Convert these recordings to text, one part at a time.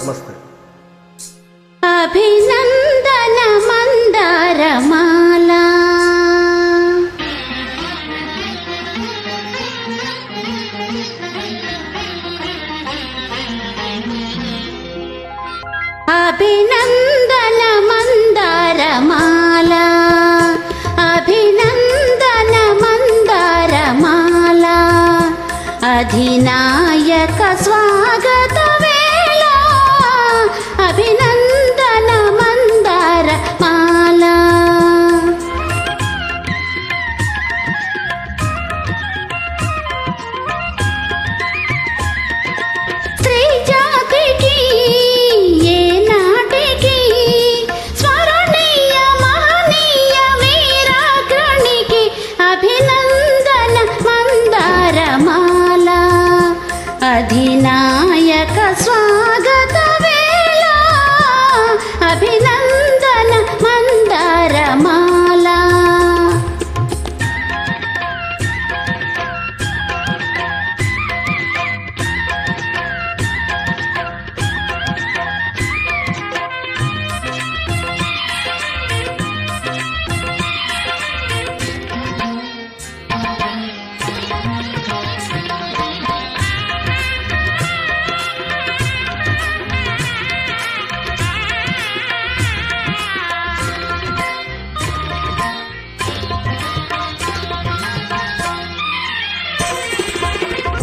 నమస్తే. అభినందన మందారమాల. అభినందన మందారమాల. అభినందన మందారమాల. అధినాయక స్వాగత అధినాయక స్వాగత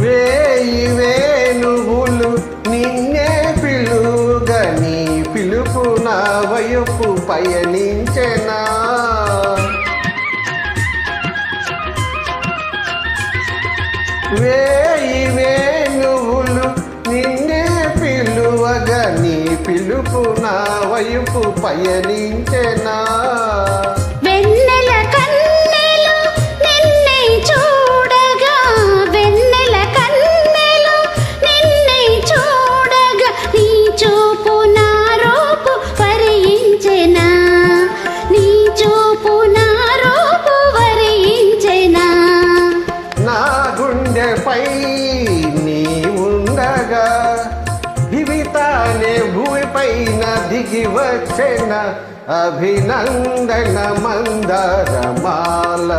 వేయి వేణువులు నిన్నే పిలుగని పిలుపు నా వయపు పయనించెనా. వేయి వేణువులు నిన్నే పిలువగని పిలుపు నా వయపు పయనించెనా. దిగి వచ్చిన అభినందన మందరమాల.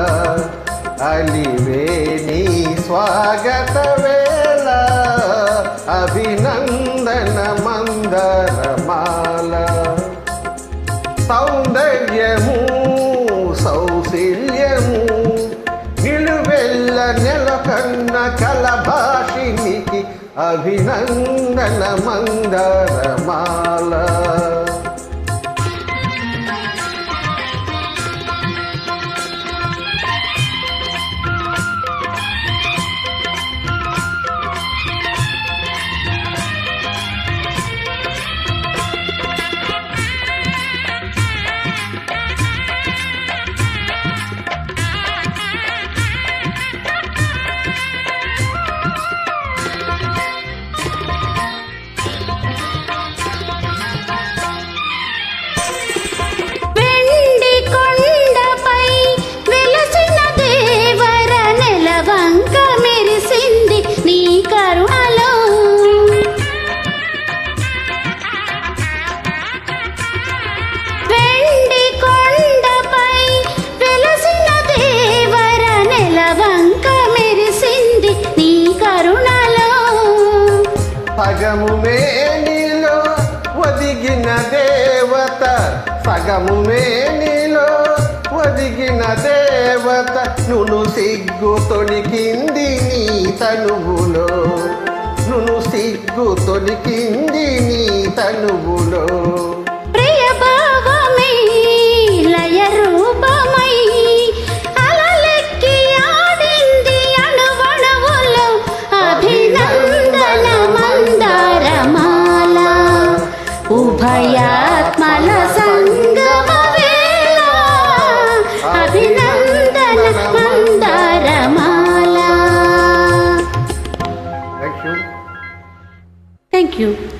అలివేణి స్వాగత వేళ అభినందన మందరమాల. సౌందర్యము సౌశల్యము నిలువెల్ల నెలకన్న కలభాషినికి అభినందన మందరమాల. సగము మేనిలో ఒదిగిన దేవత సగము మేనిలో ఒదిగిన దేవత నును సిగ్గు తొణికింది నీ తనువులో. నును సిగ్గు తొణికింది నీ తనువులో. you.